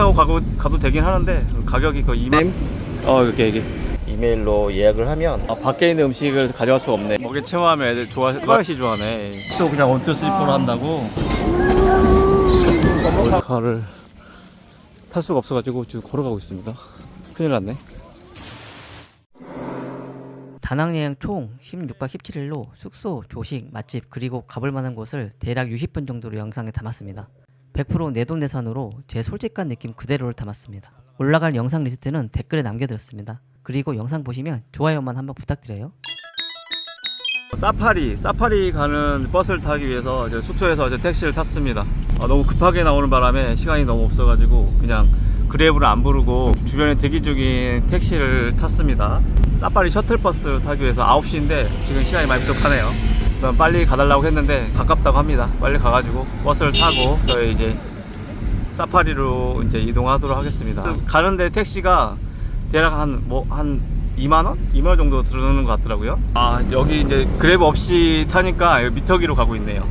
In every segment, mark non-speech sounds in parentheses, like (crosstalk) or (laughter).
타고 가고, 가도 되긴 하는데 가격이 거의 2만 어 이렇게 이게 이메일로 예약을 하면 아, 밖에 있는 음식을 가져갈 수가 없네. 먹에 체험하면 애들 좋아 스파이시 좋아하네. 또 그냥 원투 슬리퍼로 한다고? 몰카를 탈 수가 없어가지고 지금 걸어가고 있습니다. 큰일 났네. 다낭여행 총 16박 17일로 숙소, 조식, 맛집 그리고 가볼 만한 곳을 대략 60분 정도로 영상에 담았습니다. 100% 내돈내산으로 제 솔직한 느낌 그대로를 담았습니다. 올라갈 영상 리스트는 댓글에 남겨드렸습니다. 그리고 영상 보시면 좋아요만 한번 부탁드려요. 사파리 사파리 가는 버스를 타기 위해서 이제 숙소에서 이제 택시를 탔습니다 아, 너무 급하게 나오는 바람에 시간이 너무 없어가지고 그냥 그랩을 안 부르고 주변에 대기 중인 택시를 탔습니다 사파리 셔틀버스를 타기 위해서 9시인데 지금 시간이 많이 부족하네요 그럼 빨리 가달라고 했는데 가깝다고 합니다 빨리 가가지고 버스를 타고 저희 이제 사파리로 이제 이동하도록 하겠습니다 가는데 택시가 대략 한 뭐 한 2만 원? 2만 원 정도 들어오는 것 같더라고요. 아 여기 이제 그랩 없이 타니까 미터기로 가고 있네요.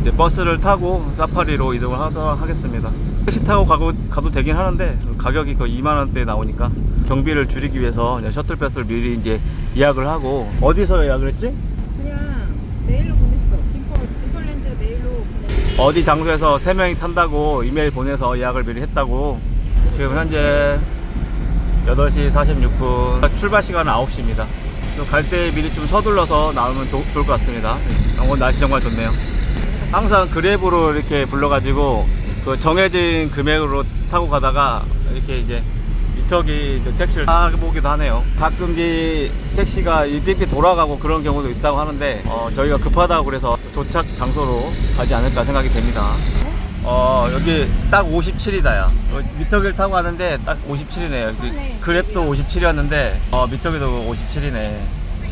이제 버스를 타고 사파리로 이동을 하도록 하겠습니다. 택시 타고 가고 가도 되긴 하는데 가격이 거의 2만 원대 나오니까 경비를 줄이기 위해서 셔틀버스를 미리 이제 예약을 하고 어디서 예약을 했지? 그냥 메일로 보냈어. 김포, 김폴랜드 메일로 보냈 어. 어디 장소에서 3명이 탄다고 이메일 보내서 예약을 미리 했다고. 지금 현재 8시 46분. 출발 시간은 9시입니다. 갈 때 미리 좀 서둘러서 나오면 좋, 좋을 것 같습니다. 오늘 날씨 정말 좋네요. 항상 그랩으로 이렇게 불러가지고 그 정해진 금액으로 타고 가다가 이렇게 이제 미터기 이제 택시를 타보기도 하네요. 가끔 이 택시가 이렇게 돌아가고 그런 경우도 있다고 하는데 어, 저희가 급하다고 그래서 도착 장소로 가지 않을까 생각이 됩니다. 어 여기 딱 57이다야. 미터기를 타고 가는데 딱 57이네요. 그 랩도 57이었는데 어 미터기도 57이네.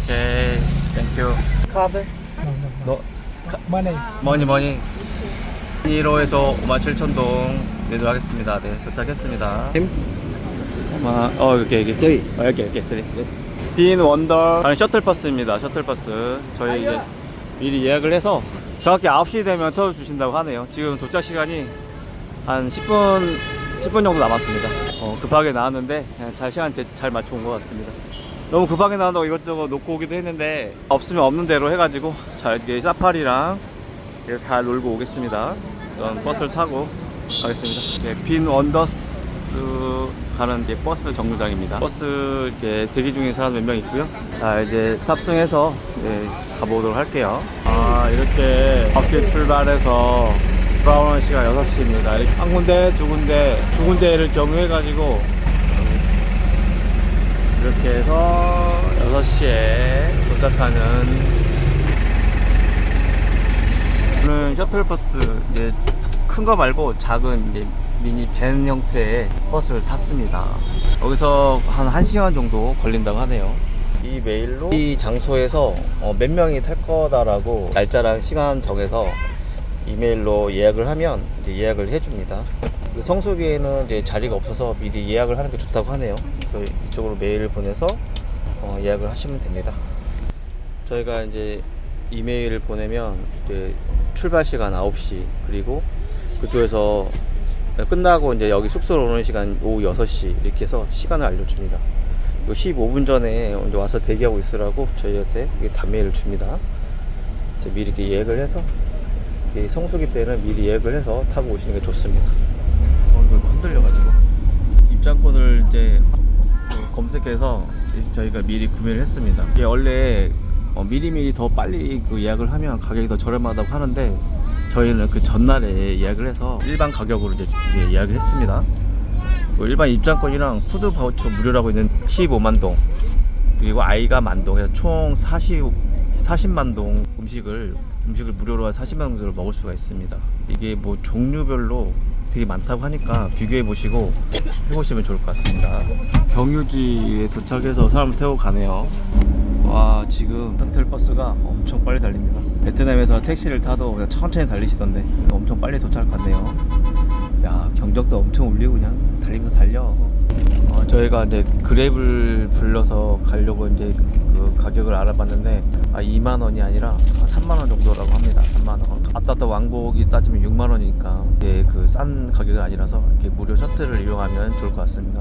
오케이. 땡큐 카드? 너 Money. 머니. 머니 1호에서 57,000동 내도록 하겠습니다. 네 도착했습니다 아마 어 여기. 여기 저기. 어, 여기 여기. 쓰리 빈 원더. 아니 셔틀 버스입니다 셔틀 버스. 저희 이제 미리 예약을 해서 정확히 9시 되면 태워주신다고 하네요. 지금 도착 시간이 한 10분 10분 정도 남았습니다. 어, 급하게 나왔는데 잘 시간 대- 잘 맞춰 온 것 같습니다. 너무 급하게 나온다고 이것저것 놓고 오기도 했는데 없으면 없는 대로 해가지고 잘 이렇게 사파리랑 이렇게 잘 놀고 오겠습니다. 전 버스를 타고 가겠습니다. 네, 빈 원더스 가는 이제 버스 정류장입니다. 버스 이렇게 대기 중인 사람 몇 명 있고요. 자 이제 탑승해서 네, 가보도록 할게요. 아 이렇게 9시에 출발해서 돌아오는 시간 6시입니다. 이렇게 한 군데 두 군데 두 군데를 경유해가지고 이렇게 해서 6시에 도착하는 저는 셔틀버스 이제 큰 거 말고 작은 이제 미니 밴 형태의 버스를 탔습니다. 여기서 한 1시간 정도 걸린다고 하네요. 이 메일로 이 장소에서 어, 몇 명이 탈 거다라고 날짜랑 시간 정해서 이메일로 예약을 하면 이제 예약을 해줍니다. 그 성수기에는 이제 자리가 없어서 미리 예약을 하는 게 좋다고 하네요. 그래서 이쪽으로 메일을 보내서 어, 예약을 하시면 됩니다. 저희가 이제 이메일을 보내면 이제 출발 시간 9시 그리고 그쪽에서 끝나고 이제 여기 숙소로 오는 시간 오후 6시 이렇게 해서 시간을 알려줍니다. 그 15분 전에 이제 와서 대기하고 있으라고 저희한테 단메일을 줍니다. 이제 미리 이렇게 예약을 해서 이 성수기 때는 미리 예약을 해서 타고 오시는 게 좋습니다. 어, 이거 흔들려가지고 입장권을 이제 그 검색해서 저희가 미리 구매를 했습니다. 이게 원래 어, 미리미리 더 빨리 그 예약을 하면 가격이 더 저렴하다고 하는데 저희는 그 전날에 예약을 해서 일반 가격으로 이제 예, 예약을 했습니다. 그 일반 입장권이랑 푸드 바우처 무료라고 있는 15만 동 그리고 아이가 만동 해서 총 40, 40만 동 음식을 음식을 무료로 한 40만 동을 먹을 수가 있습니다. 이게 뭐 종류별로 되게 많다고 하니까 비교해 보시고 해보시면 좋을 것 같습니다. 경유지에 도착해서 사람을 태우고 가네요. 와 지금 셔틀 버스가 엄청 빨리 달립니다. 베트남에서 택시를 타도 그냥 천천히 달리시던데 엄청 빨리 도착할 것 같네요. 야 경적도 엄청 울리고 그냥 달리면 달려. 어, 저희가 이제 그랩을 불러서 가려고 이제 그 가격을 알아봤는데 아 2만 원이 아니라 한 3만 원 정도라고 합니다. 3만 원. 갔다 왕복이 따지면 6만 원이니까 이게 그 싼 가격은 아니라서 이렇게 무료 셔틀을 이용하면 좋을 것 같습니다.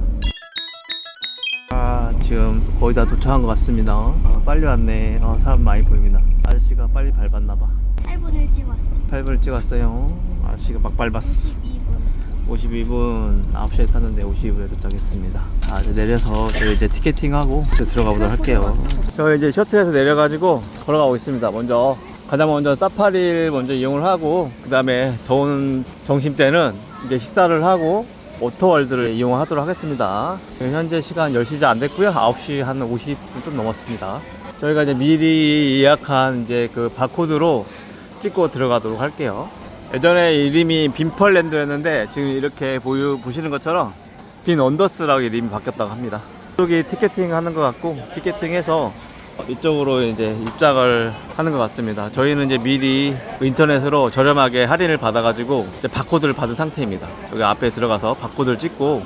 아 지금 거의 다 도착한 것 같습니다. 아, 빨리 왔네. 어, 사람 많이 보입니다. 아저씨가 빨리 밟았나 봐. 8분을 찍었어. 8분을 찍었어요. 아저씨가 막 밟았어. 2분. 52분 9시에 탔는데 52분에 도착했습니다. 아, 이제 내려서 저희 이제 티켓팅하고 이제 들어가 보도록 할게요. 저 이제 셔틀에서 내려가지고 걸어가고 있습니다. 먼저 가장 먼저 사파리를 먼저 이용을 하고 그 다음에 더운 점심 때는 이제 식사를 하고 오토월드를 이용하도록 하겠습니다. 현재 시간 10시 안 됐고요. 9시 한 50분 좀 넘었습니다. 저희가 이제 미리 예약한 이제 그 바코드로 찍고 들어가도록 할게요. 예전에 이름이 빈펄랜드였는데 지금 이렇게 보유, 보시는 것처럼 빈 언더스라고 이름이 바뀌었다고 합니다. 이쪽이 티켓팅 하는 것 같고 티켓팅 해서 이쪽으로 이제 입장을 하는 것 같습니다. 저희는 이제 미리 인터넷으로 저렴하게 할인을 받아가지고 이제 바코드를 받은 상태입니다. 여기 앞에 들어가서 바코드를 찍고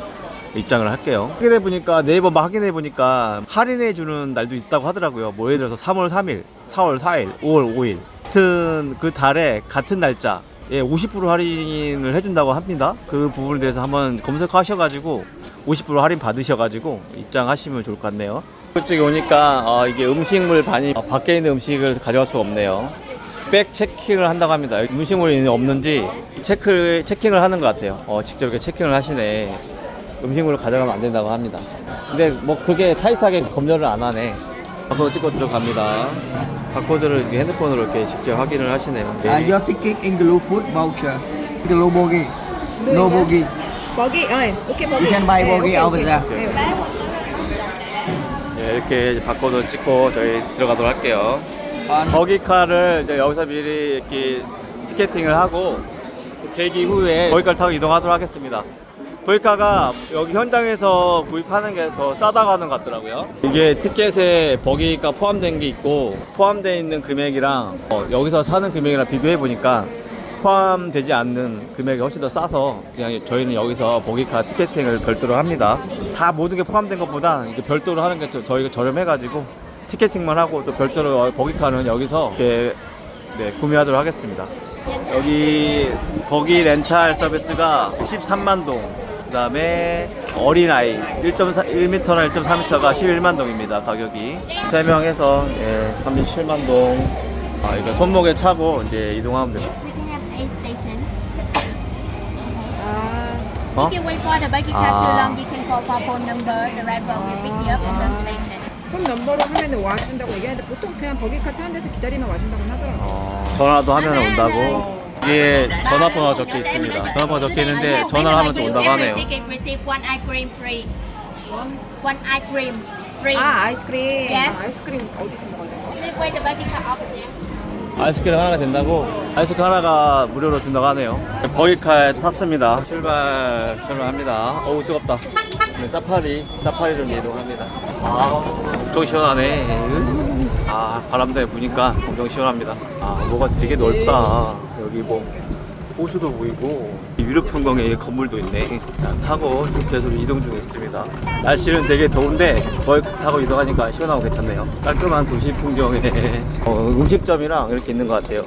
입장을 할게요. 확인해 보니까 네이버 막 확인해 보니까 할인해 주는 날도 있다고 하더라고요. 뭐 예를 들어서 3월 3일, 4월 4일, 5월 5일 같은 그 달에 같은 날짜 예, 50% 할인을 해준다고 합니다. 그 부분에 대해서 한번 검색하셔가지고 50% 할인 받으셔가지고 입장하시면 좋을 것 같네요. 이쪽에 오니까 어, 이게 음식물 반이 어, 밖에 있는 음식을 가져갈 수가 없네요. 백 체킹을 한다고 합니다. 음식물이 없는지 체크 체킹을 하는 것 같아요. 어, 직접 이렇게 체킹을 하시네. 음식물을 가져가면 안 된다고 합니다. 근데 뭐 그게 타이트하게 검열을 안 하네. 바코드 찍고 들어갑니다. 바코드를 이렇게 핸드폰으로 이렇게 직접 확인을 하시네요. Uh, your ticket include food voucher. Include bogie. No bogie. 버기, 어, 오케이 버기. You can buy 네, bogie 오케이, over 오케이. there. 네. 예, 이렇게 바코드 찍고 저희 들어가도록 할게요. On 버기카를 이제 여기서 미리 이렇게 티켓팅을 하고 또 대기 후에 버기카를 타고 이동하도록 하겠습니다. 버기카가 여기 현장에서 구입하는 게 더 싸다고 하는 것 같더라고요. 이게 티켓에 버기가 포함된 게 있고 포함되어 있는 금액이랑 어, 여기서 사는 금액이랑 비교해 보니까 포함되지 않는 금액이 훨씬 더 싸서 그냥 저희는 여기서 버기카 티켓팅을 별도로 합니다. 다 모든 게 포함된 것보다 이게 별도로 하는 게 저- 저희가 저렴해가지고 티켓팅만 하고 또 별도로 어, 버기카는 여기서 이렇게 네, 구매하도록 하겠습니다. 여기 버기 렌탈 서비스가 13만 동, 그 다음에 어린아이 1.4, 1m나 1.4m가 11만 동입니다. 가격이 3명 해서 예, 37만 동. 아, 이거 손목에 차고 이제 이동하면 됩니다. If you wait for the buggy car Ah. too long, you can call for phone number. The driver will pick you up in the station. 폰 넘버로 하면 와준다고 얘기하는데 보통 그냥 버기카 타는 데서 기다리면 와준다고 하더라고. 어, 전화도 하면 온다고. 이게 전화번호가 적혀 있습니다. 전화번호 적혀 있는데 전화를 하면 또 온다고 하네요. Ticket receive one ice cream free. One ice cream free. 아, 아이스크림. Yes. 아, 아이스크림 어디서 먹어야 돼? Please wait the buggy car up there. 아이스크림 하나가 된다고? 아이스크림 하나가 무료로 준다고 하네요. 버기카에 탔습니다. 출발 출발합니다. 어우 뜨겁다. 네, 사파리 사파리를 이동합니다. 아 엄청 시원하네. 아 바람도 부니까 엄청 시원합니다. 아 뭐가 되게 넓다. 여기 뭐 호수도 보이고. 유럽풍경의 건물도 있네. 자, 타고 쭉 계속 이동 중에 있습니다. 날씨는 되게 더운데 거기 타고 이동하니까 시원하고 괜찮네요. 깔끔한 도시 풍경에. (laughs) 어, 음식점이랑 이렇게 있는 것 같아요.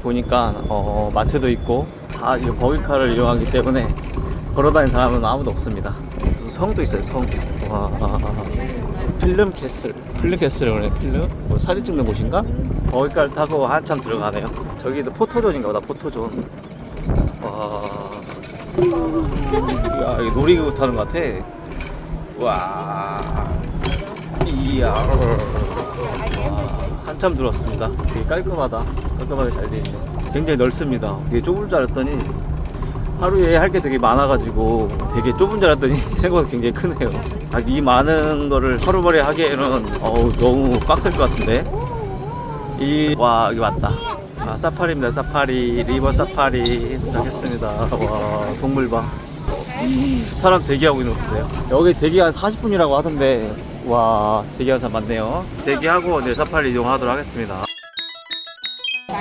보니까 어, 마트도 있고 다 이제 버기카를 이용하기 때문에 걸어다니는 사람은 아무도 없습니다. 무슨 성도 있어요 성? 와, 필름 캐슬. 필름 캐슬이라고 그래 필름? 뭐 사진 찍는 곳인가? 버기카를 타고 한참 들어가네요. 저기도 포토존인가 보다 포토존. 와. 야, 이거 놀이기구 타는 것 같아. 와. 이야. 와, 한참 들어왔습니다. 되게 깔끔하다. 깔끔하게 잘돼 있네. 굉장히 넓습니다. 되게 좁을 줄 알았더니 하루에 할 게 되게 많아가지고 되게 좁은 줄 알았더니 (laughs) 생각보다 굉장히 크네요. 아, 이 많은 거를 하루만에 하기에는 어우, 너무 빡셀 것 같은데 이, 와, 여기 왔다. 아, 사파리입니다. 사파리. 리버 사파리. 도착했습니다. 와, 동물 봐. 사람 대기하고 있는 것 같아요. 여기 대기 한 40분이라고 하던데, 와, 대기하는 사람 많네요. 대기하고 이제 사파리 이동하도록 하겠습니다.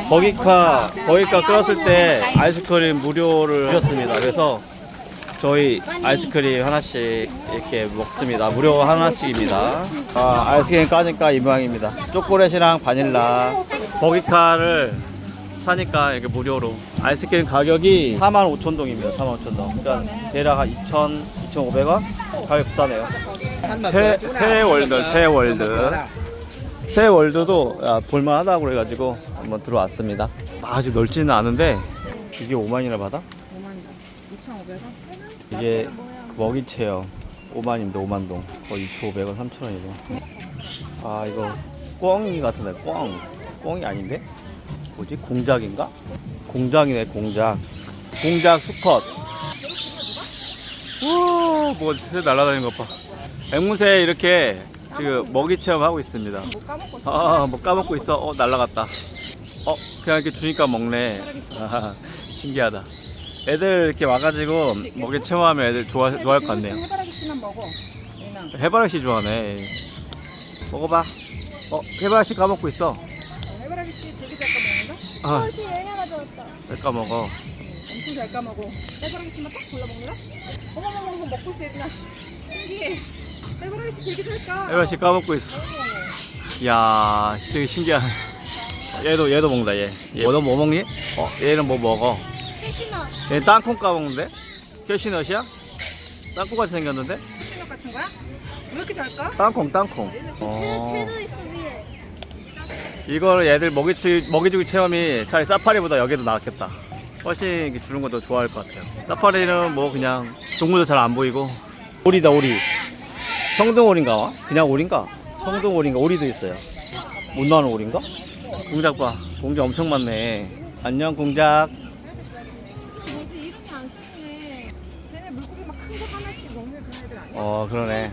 버기카 버기카 끓었을 때 아이스크림 무료를 주셨습니다. 그래서 저희 아이스크림 하나씩 이렇게 먹습니다. 무료 하나씩입니다. 아, 아이스크림 까니까 이 모양입니다. 초콜릿이랑 바닐라 버기카를 사니까 이렇게 무료로 아이스크림 가격이 45,000동입니다. 45,000동. 그러니까 대략 한 2,000, 2,500원? 가격 비싸네요. 새, 새 월드, 새 월드. 새 월드도 야, 볼만하다고 그래가지고 한번 들어왔습니다. 아주 넓지는 않은데 이게 5만이나 받아? 5만 2,500원? 이게 그 먹이 체험 5만입니다 5만 동 거의 2,500원 3,000원이고 아 이거 꿩이 같은데 꿩 꿩이 아닌데? 뭐지? 공작인가? 공작이네 공작 공작 수컷 우와 뭐가 새 날아다니는 것 봐 앵무새 이렇게 지금 먹이 체험하고 있습니다 아, 뭐 까먹고 있어. 어, 날라갔다. 어, 그냥 이렇게 주니까 먹네. 아, (laughs) 신기하다. 애들 이렇게 와가지고 먹이 체험하면 애들 좋아, 좋아할 것 같네요. 해바라기 씨만 먹어. 얘랑. 해바라기 좋아하네. 먹어봐. 어, 해바라기 까먹고 있어. 어, 해바라기 씨 되게 잘 까먹는다? 아, 얘네가 좋았다. 왜 까먹어? 엄청 잘 까먹어. 해바라기 씨만 딱 골라 먹는다? 어머머머 먹고 있어 얘들아. 신기해. 해바라기 씨 되게 잘 까. 해바라기 까먹고 있어. 이야, 되게 신기하네. 얘도, 얘도 먹는다, 얘. 얘. 너뭐 먹니? 어, 얘는 뭐 먹어? 캐시넛. 얘 땅콩 까먹는데? 캐시넛이야? 땅콩같이 생겼는데? 신력 같은 거야? 왜 이렇게 잘 까? 땅콩, 땅콩. 어. 있어 위에. 이걸 애들 먹이 주, 먹이주기 체험이 차라리 사파리보다 여기도 나았겠다. 훨씬 이렇게 주는 거 더 좋아할 것 같아요. 사파리는 뭐 그냥 동물도 잘 안 보이고. 오리다, 오리. 성등오리인가? 와? 그냥 오리인가? 성등오리인가? 오리도 있어요. 못 나오는 오리인가? 공작 봐. 공작 엄청 많네. 안녕, 공작. 어, 그러네.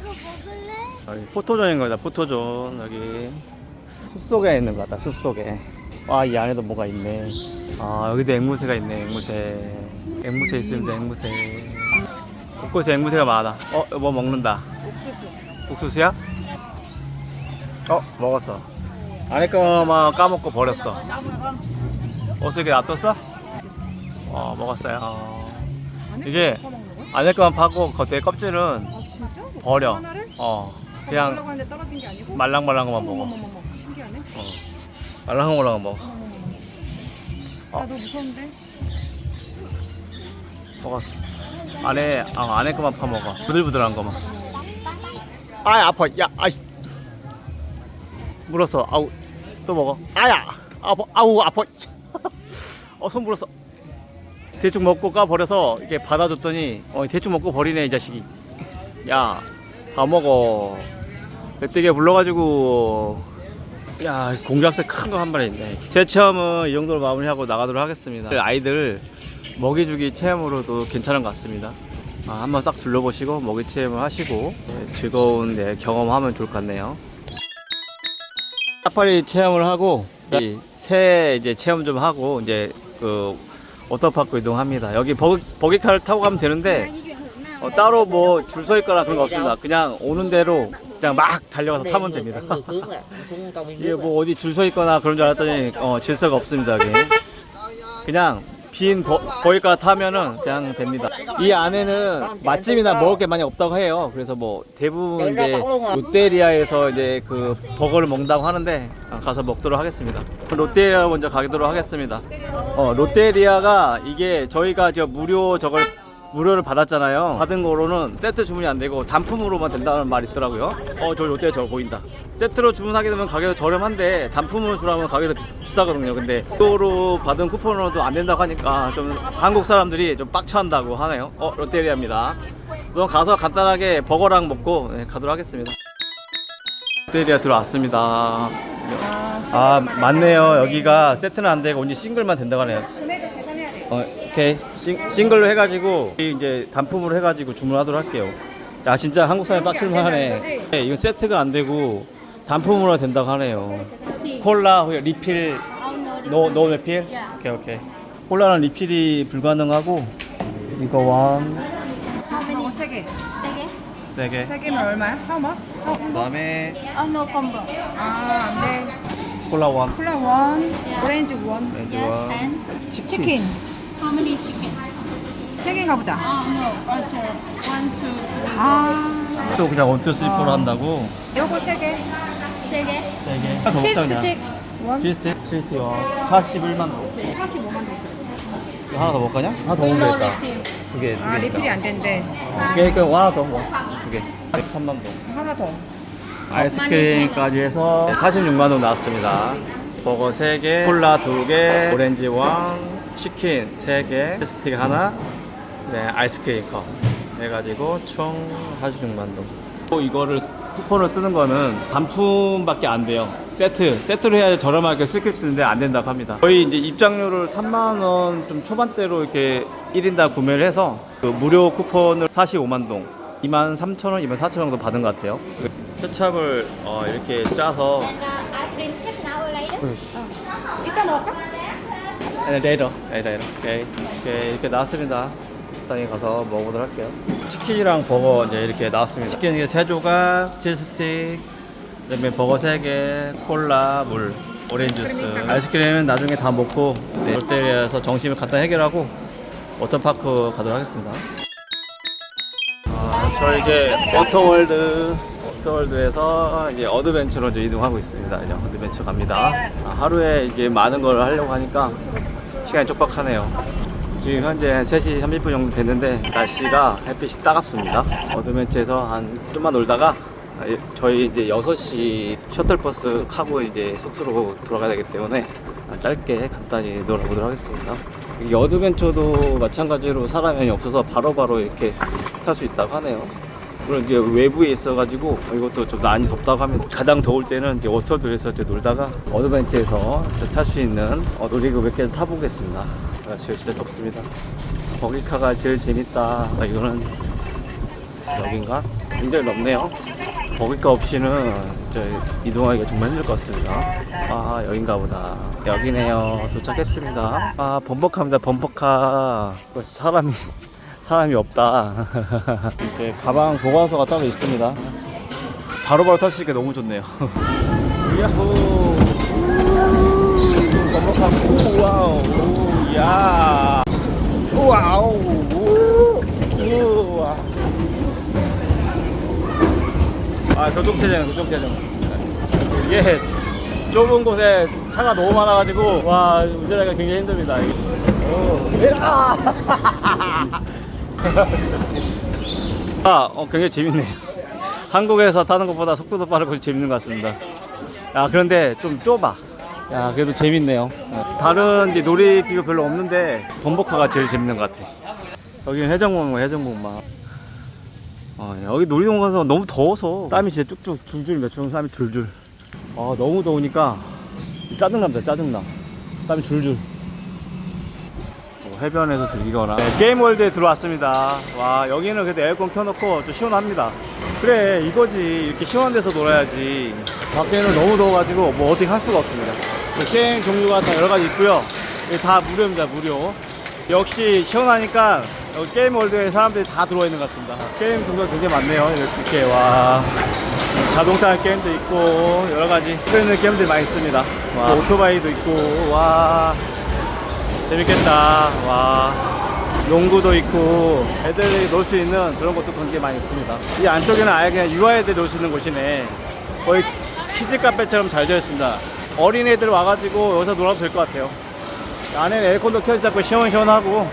여기 포토존인 거다, 포토존. 여기. 숲 속에 있는 거 같다, 숲 속에. 와, 이 안에도 뭐가 있네. 아, 여기도 앵무새가 있네, 앵무새. 앵무새 있습니다, 앵무새. 곳곳에 앵무새가 많아. 어, 뭐 먹는다. 옥수수. 옥수수야? 어, 먹었어. 안에 거만 까먹고 버렸어. 어떻게 놔뒀어? 어, 먹었어요. 안에 이게? 안에 거만 파고 겉에 껍질은 아 버려. 하나를? 어, 먹으려고 그냥 하는데 떨어진 게 아니고? 말랑말랑한 것만 먹어. 어머머머머 신기하네. 어. 말랑말랑한 거 먹어. 어. 나너 무서운데? 먹었어. 안에 아, 안에 거만 파 먹어. 부들부들한 거만. 아 아파. 야 아이. 물었어. 아우 또 먹어. 아야 아파. 아우 아파. (laughs) 어손 물었어. 대충 먹고 까 버려서 이렇게 받아줬더니 어 대충 먹고 버리네 이 자식이. 야 다 먹어. 배뜨게 불러가지고 야 공작새 큰 거 한 마리 있네. 제 체험은 이 정도로 마무리하고 나가도록 하겠습니다. 아이들 먹이 주기 체험으로도 괜찮은 것 같습니다. 아, 한번 싹 둘러보시고 먹이 체험을 하시고 네, 즐거운 네, 경험하면 좋을 것 같네요. 사파리 체험을 하고 이새 이제 체험 좀 하고 이제 그 워터파크 이동합니다. 여기 버기, 버기카를 타고 가면 되는데 어, 따로 뭐 줄 서 있거나 그런 거 없습니다. 그냥 오는 대로 그냥 막 달려가서 타면 됩니다. 이게 뭐 어디 줄 서 있거나 그런 줄 알았더니 어, 질서가 없습니다. 여기. 그냥 빈 버, 버기카 타면은 그냥 됩니다. 이 안에는 맛집이나 먹을 게 많이 없다고 해요. 그래서 뭐 대부분 이제 롯데리아에서 이제 그 버거를 먹는다고 하는데 어, 가서 먹도록 하겠습니다. 롯데리아 먼저 가도록 하겠습니다. 어, 롯데리아가 이게 저희가 저 무료 저걸 무료를 받았잖아요. 받은 거로는 세트 주문이 안 되고 단품으로만 된다는 말이 있더라고요. 어, 저 롯데 저거 보인다. 세트로 주문하게 되면 가격이 저렴한데 단품으로 주라면 가격이 더 비싸, 비싸거든요. 근데 무료로 받은 쿠폰으로도 안 된다고 하니까 좀 한국 사람들이 좀 빡쳐한다고 하네요. 어, 롯데리아입니다. 그럼 가서 간단하게 버거랑 먹고 네, 가도록 하겠습니다. 롯데리아 들어왔습니다. 아, 맞네요. 여기가 세트는 안 되고 only 싱글만 된다고 하네요. 금액을 계산해야 돼. 어, 오케이. 싱, 싱글로 해가지고 이제 단품으로 해가지고 주문하도록 할게요. 야 진짜 한국 사람이 빡칠만 하네. 네, 이거 세트가 안 되고 단품으로 된다고 하네요. 콜라 리필 노, 노 리필? 오케이 오케이. 콜라는 리필이 불가능하고 이거 원 어, 세 개. 세개 세 개면 얼마야? How much? 어, 그다음에 Oh no combo. 아, 안 돼. 콜라 원, 콜라 원, 오렌지 원, 렌즈 원, 치킨. 치킨 how many chicken? 세 개인가 보다. Oh no, butter. One, two, three. 아, 또 그냥 원투 슬리퍼로 한다고. 요거 세 개. 세 개. 하나 더 치즈 그냥. 스틱 원, 치즈 스틱, 치즈 스틱 원. 41만 원. 45만 원. 이거 하나 더 먹거냐? 하나 더 먹으면 되겠다. refill. 두 개, 두 아, 개. 리필이 안 된대. 두 개, 그 하나 더 먹어. 두 개. 3만 원. 하나 더. 아이스크림까지 해서 46만 원 나왔습니다. 버거 3개, 콜라 2개, 오렌지 왕, 치킨 3개, 스틱 하나, 네, 아이스크림 컵 해가지고 총 46만 원. 또 이거를 쿠폰을 쓰는 거는 단품밖에 안 돼요. 세트, 세트로 해야 저렴하게 쓸 수 있는데 안 된다고 합니다. 저희 이제 입장료를 3만 원 좀 초반대로 이렇게 1인당 구매를 해서 그 무료 쿠폰을 45만 동, 2만 3천 원, 2만 4천 원 정도 받은 것 같아요. 케찹을 어, 이렇게 짜서 uh, ice cream check 네, 내려, 내려, 내려. 오케이, 오케이, 이렇게 나왔습니다. 식당에 가서 먹어보도록 할게요. 치킨이랑 버거 이제 이렇게 나왔습니다. 치킨 이게 세 조각, 치즈 스틱, 그다음에 버거 세 개, 콜라, 물, 오렌지 주스. 아이스크림은 나중에 다 먹고 네, 롯데리아에서 점심을 간단히 해결하고 워터파크 가도록 하겠습니다. 아, 저 이제 워터월드 워터월드에서 이제 어드벤처로 이제 이동하고 있습니다. 이제 어드벤처 갑니다. 아, 하루에 이게 많은 걸 하려고 하니까 시간이 촉박하네요. 지금 현재 한 3시 30분 정도 됐는데 날씨가 햇빛이 따갑습니다. 어드벤처에서 한 좀만 놀다가 아, 예, 저희 이제 6시 셔틀버스 타고 이제 숙소로 돌아가야 되기 때문에 아, 짧게 간단히 놀아보도록 하겠습니다. 이 어드벤처도 마찬가지로 사람이 없어서 바로바로 이렇게 탈 수 있다고 하네요. 물론 이제 외부에 있어가지고 이것도 좀 많이 덥다고 하면 가장 더울 때는 이제 워터들에서 이제 놀다가 어드벤처에서 탈 수 있는 어, 놀이기구 몇 개 타보겠습니다. 날씨가 진짜 덥습니다. 버기카가 제일 재밌다. 아, 이거는 여긴가? 굉장히 넓네요. 버기카 없이는 저 이동하기가 정말 힘들 것 같습니다. 아 여긴가 보다. 여기네요. 도착했습니다. 아 범벅합니다. 범벅카. 사람이 사람이 없다. 이렇게 가방 보관소가 따로 있습니다. 바로바로 탈 수 있게 너무 좋네요. 야호. 범벅카. 와우. 오, 야. 와우. 우. 우와. 아 교통체증 교통체증 이게 좁은 곳에 차가 너무 많아가지고 와 운전하기가 굉장히 힘듭니다. 오. 아! (laughs) 아, 어, 굉장히 재밌네요. 한국에서 타는 것보다 속도도 빠르고 재밌는 것 같습니다. 아, 그런데 좀 좁아. 야, 그래도 재밌네요. 네. 다른 이제 놀이기구 별로 없는데 범버카가 제일 재밌는 것 같아. 여기는 해적목마, 해적목마. 아, 여기 놀이동산 가서 너무 더워서 땀이 진짜 쭉쭉 줄줄 맺히는 땀이 줄줄. 아, 너무 더우니까 짜증납니다, 짜증나. 땀이 줄줄. 뭐 해변에서 즐기거나. 네, 게임월드에 들어왔습니다. 와 여기는 그래도 에어컨 켜놓고 좀 시원합니다. 그래 이거지. 이렇게 시원한 데서 놀아야지. 밖에는 너무 더워가지고 뭐 어떻게 할 수가 없습니다. 그 게임 종류가 다 여러 가지 있고요. 이게 다 무료입니다 무료. 역시 시원하니까 여기 게임 월드에 사람들이 다 들어와 있는 것 같습니다. 게임 종류가 굉장히 많네요 이렇게. 와. 자동차 게임도 있고 여러 가지. 있는 게임들이 많이 있습니다. 와, 오토바이도 있고 와 재밌겠다. 와. 농구도 있고 애들이 놀 수 있는 그런 것도 굉장히 많이 있습니다. 이 안쪽에는 아예 그냥 유아애들 놀 수 있는 곳이네. 거의 키즈 카페처럼 잘 되어 있습니다. 어린애들 와가지고 여기서 놀아도 될 것 같아요. 안에는 에어컨도 켜져 있고 시원시원하고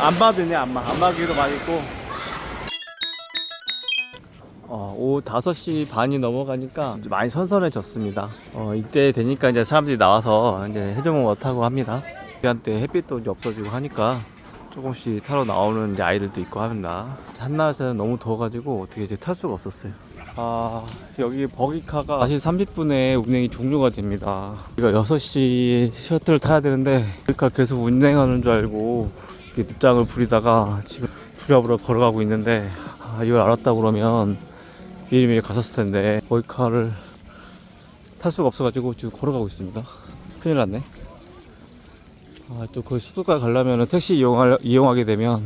안마도 있네 안마. 안마 기도 많이 있고 어, 오후 5시 반이 넘어가니까 많이 선선해졌습니다. 어, 이때 되니까 이제 사람들이 나와서 이제 해적목마 타고 합니다. 시간대 햇빛도 이제 없어지고 하니까 조금씩 타러 나오는 이제 아이들도 있고 합니다. 한낮에는 너무 더워가지고 어떻게 이제 탈 수가 없었어요. 아, 여기 버기카가 40, 30분에 운행이 종료가 됩니다. 우리가 6시 셔틀을 타야 되는데 버기카 계속 운행하는 줄 알고 늦장을 부리다가 지금 부랴부랴 걸어가고 있는데 아, 이걸 알았다 그러면 미리미리 갔었을 텐데 버기카를 탈 수가 없어가지고 지금 걸어가고 있습니다. 큰일 났네. 아, 또 거기 숙소까지 가려면 택시 이용할, 이용하게 되면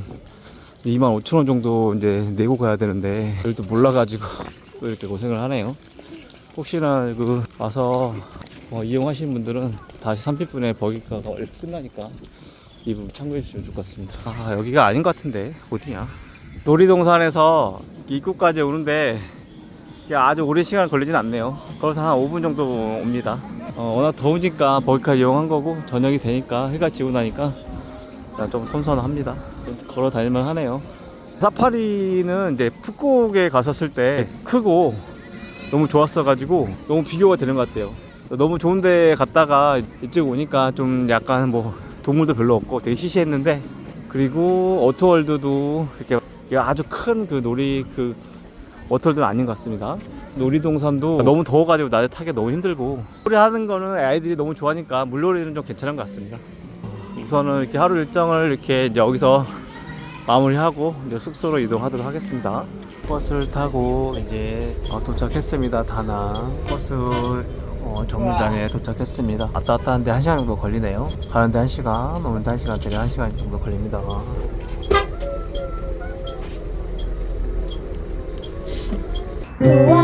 2만 5천 원 정도 이제 내고 가야 되는데 또 몰라가지고 (laughs) 또 이렇게 고생을 하네요. 혹시나 그 와서 어, 이용하시는 분들은 다시 30분에 버기가가 원래 끝나니까 이 부분 참고해 주시면 좋을 것 같습니다. 아 여기가 아닌 것 같은데 어디냐? 놀이동산에서 입구까지 오는데 아주 오랜 시간 걸리진 않네요. 걸어서 한 5분 정도 옵니다. 어, 워낙 더우니까 버기카 이용한 거고 저녁이 되니까 해가 지고 나니까 좀 선선합니다. 좀 걸어 다닐만 하네요. 사파리는 이제 푸꾸옥에 갔었을 때 크고 너무 좋았어가지고 너무 비교가 되는 것 같아요. 너무 좋은데 갔다가 이쪽 오니까 좀 약간 뭐 동물도 별로 없고 되게 시시했는데 그리고 어터월드도 이렇게 아주 큰 그 놀이 그 워터월드는 아닌 것 같습니다. 놀이동산도 너무 더워가지고 낮에 타기 너무 힘들고 놀이 하는 거는 아이들이 너무 좋아하니까 물놀이는 좀 괜찮은 것 같습니다. 우선은 이렇게 하루 일정을 이렇게 여기서 마무리하고 이제 숙소로 이동하도록 하겠습니다. 버스를 타고 이제 어, 도착했습니다. 다낭 버스 어, 정류장에 도착했습니다. 왔다 갔다 하는데 1시간 정도 걸리네요. 가는데 1시간, 오는데 1시간, 되게 1시간 정도 걸립니다. Wow.